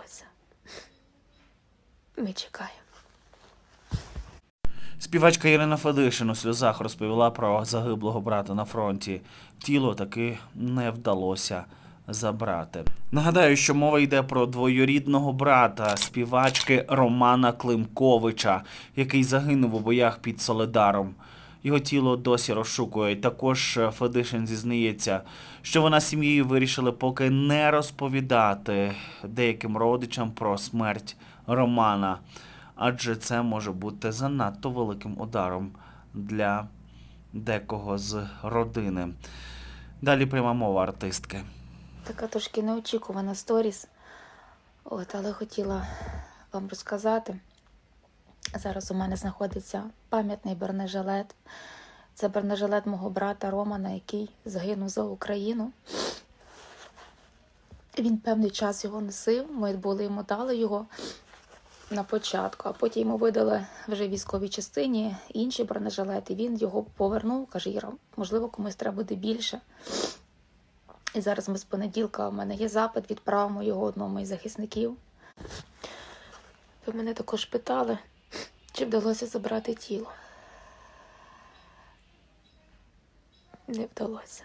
вдалося. Ми чекаємо. Співачка Ірина Федишин у сльозах розповіла про загиблого брата на фронті. Тіло таки не вдалося забрати. Нагадаю, що мова йде про двоюрідного брата співачки Романа Климковича, який загинув у боях під Соледаром. Його тіло досі розшукують. Також е, Федишин зізнається, що вона з сім'єю вирішили поки не розповідати деяким родичам про смерть Романа адже це може бути занадто великим ударом для декого з родини. Далі пряма мова артистки. Така трошки неочікувана сторіс. От, але хотіла вам розказати. Зараз у мене знаходиться пам'ятний бронежилет. Це бронежилет мого брата Романа, який загинув за Україну. Він певний час його носив. Ми були йому дали його на початку, а потім йому видали вже військовій частині інші бронежилети. Він його повернув, каже, Іра, можливо, комусь треба буде більше. І зараз ми з понеділка у мене є запит, відправимо його одному із захисників. Ви мене також питали, чи вдалося забрати тіло. Не вдалося.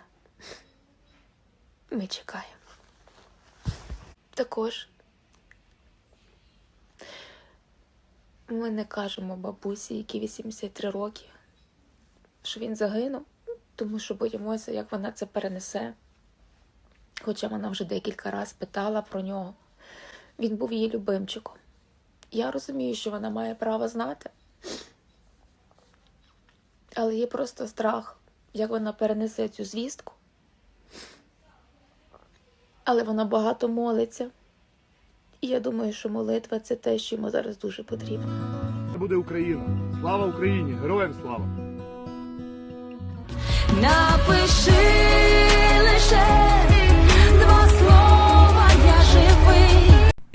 Ми чекаємо. Також ми не кажемо бабусі, якій 83 роки, що він загинув, тому що боїмося, як вона це перенесе. Хоча вона вже декілька разів питала про нього. Він був її любимчиком. Я розумію, що вона має право знати. Але є просто страх, як вона перенесе цю звістку. Але вона багато молиться. І я думаю, що молитва це те, що йому зараз дуже потрібно. Це буде Україна. Слава Україні! Героям слава! Напиши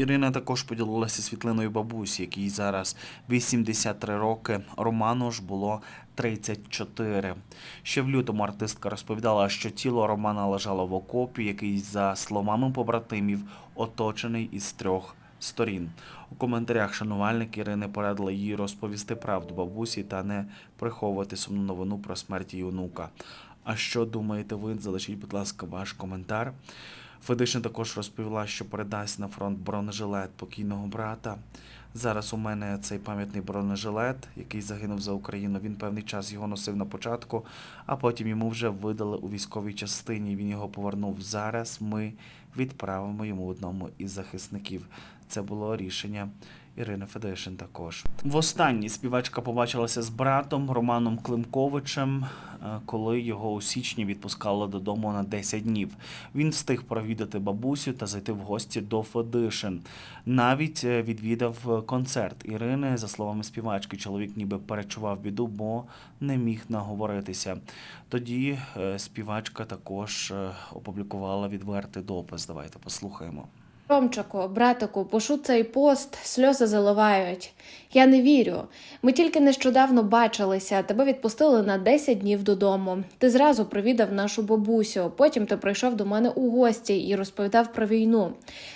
Ірина також поділилася світлиною бабусі, якій зараз 83 роки. Роману ж було 34. Ще в лютому артистка розповідала, що тіло Романа лежало в окопі, який, за словами побратимів, оточений із трьох сторін. У коментарях шанувальники Ірини порадили їй розповісти правду бабусі та не приховувати сумну новину про смерть її онука. А що думаєте ви? Залишіть, будь ласка, ваш коментар. Федишин також розповіла, що передасть на фронт бронежилет покійного брата. Зараз у мене цей пам'ятний бронежилет, який загинув за Україну. Він певний час його носив на початку, а потім йому вже видали у військовій частині. Він його повернув. Зараз ми відправимо йому одному із захисників. Це було рішення Ірини Федишин також. Востаннє співачка побачилася з братом Романом Климковичем, е, коли його у січні відпускали додому на 10 днів. Він встиг провідати бабусю та зайти в гості до Федишин. Навіть е, відвідав е, концерт Ірини. За словами співачки, чоловік ніби перечував біду, бо не міг наговоритися. Тоді співачка також опублікувала відвертий допис. Давайте послухаємо. Ромчику, братику, пишу цей пост, сльози заливають. Я не вірю. Ми тільки нещодавно бачилися, тебе відпустили на 10 днів додому. Ти зразу провідав нашу бабусю. Потім ти прийшов до мене у гості і розповідав про війну.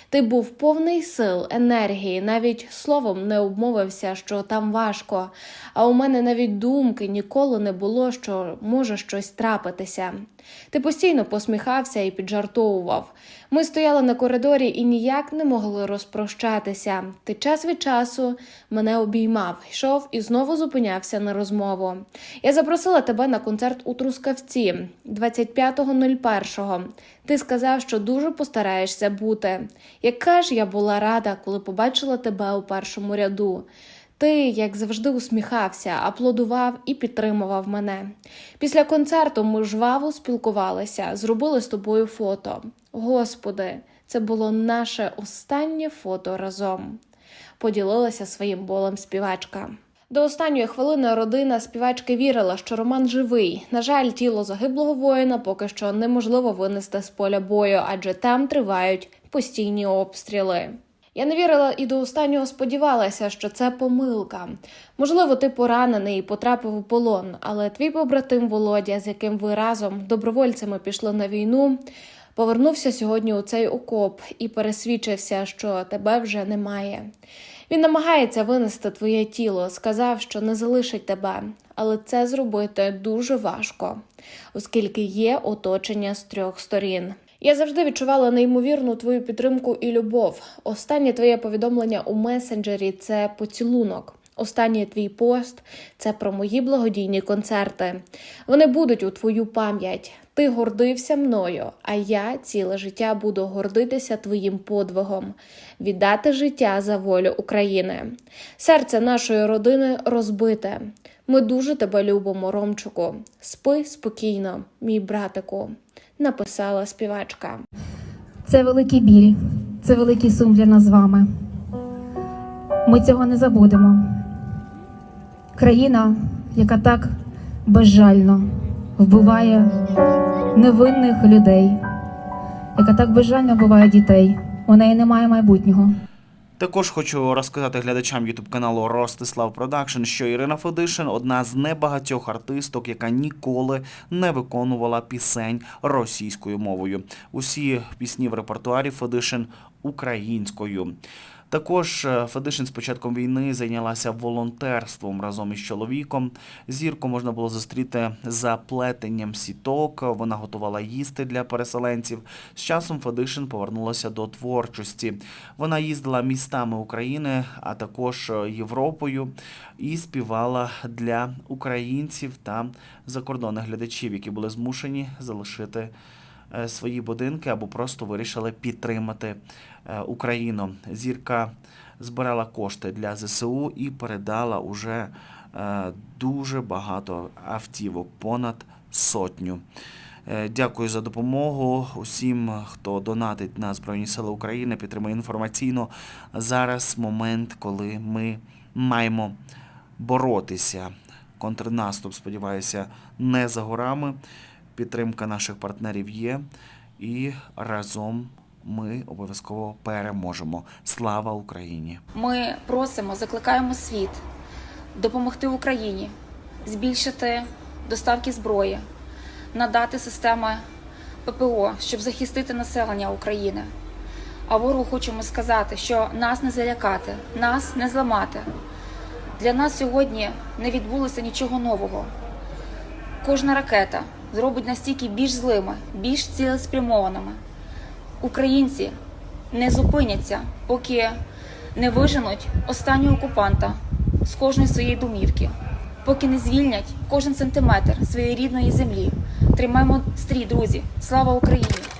Ти був повний сил, енергії, навіть словом не обмовився, що там важко. А у мене навіть думки ніколи не було, що може щось трапитися. Ти постійно посміхався і піджартовував. Ми стояли на коридорі і ніяк не могли розпрощатися. Ти час від часу мене обіймав, йшов і знову зупинявся на розмову. Я запросила тебе на концерт у Трускавці 25.01. Ти сказав, що дуже постараєшся бути. Яка ж я була рада, коли побачила тебе у першому ряду. Ти, як завжди, усміхався, аплодував і підтримував мене. Після концерту ми жваво спілкувалися, зробили з тобою фото. Господи, це було наше останнє фото разом. Поділилася своїм болем співачка. До останньої хвилини родина співачки вірила, що Роман живий. На жаль, тіло загиблого воїна поки що неможливо винести з поля бою, адже там тривають постійні обстріли. Я не вірила і до останнього сподівалася, що це помилка. Можливо, ти поранений і потрапив у полон, але твій побратим Володя, з яким ви разом добровольцями пішли на війну, Повернувся сьогодні у цей окоп і пересвідчився, що тебе вже немає. Він намагається винести твоє тіло, сказав, що не залишить тебе, але це зробити дуже важко, оскільки є оточення з трьох сторін. Я завжди відчувала неймовірну твою підтримку і любов. Останнє твоє повідомлення у месенджері це поцілунок. Останній твій пост це про мої благодійні концерти. Вони будуть у твою пам'ять. Ти гордився мною, а я ціле життя буду гордитися твоїм подвигом, віддати життя за волю України. Серце нашої родини розбите. Ми дуже тебе любимо, Ромчику. Спи спокійно, мій братику, написала співачка. Це великий біль, це великий сум для нас з вами. Ми цього не забудемо. Країна, яка так безжально вбиває невинних людей, яка так безжально вбиває дітей. У неї немає майбутнього. Також хочу розказати глядачам ютуб каналу Ростислав Продакшн, що Ірина Федишин одна з небагатьох артисток, яка ніколи не виконувала пісень російською мовою. Усі пісні в репертуарі Федишин українською. Також е, Федишин з початком війни зайнялася волонтерством разом із чоловіком. Зірку можна було зустріти за плетенням сіток. Вона готувала їсти для переселенців. З часом Федишин повернулася до творчості. Вона їздила містами України, а також е, Європою і співала для українців та закордонних глядачів, які були змушені залишити свої будинки або просто вирішили підтримати е, Україну. Зірка збирала кошти для ЗСУ і передала уже е, дуже багато автівок, понад сотню. Е, Дякую за допомогу усім, хто донатить на Збройні Сили України, підтримує інформаційно. Зараз момент, коли ми маємо боротися. Контрнаступ, сподіваюся, не за горами. Підтримка наших партнерів є, і разом ми обов'язково переможемо. Слава Україні! Ми просимо, закликаємо світ допомогти Україні, збільшити доставки зброї, надати системи ППО, щоб захистити населення України. А ворогу хочемо сказати, що нас не залякати, нас не зламати. Для нас сьогодні не відбулося нічого нового. Кожна ракета зробить настільки більш злими, більш цілеспрямованими. Українці не зупиняться, поки не виженуть останнього окупанта з кожної своєї домівки, поки не звільнять кожен сантиметр своєї рідної землі. Тримаємо стрій, друзі! Слава Україні!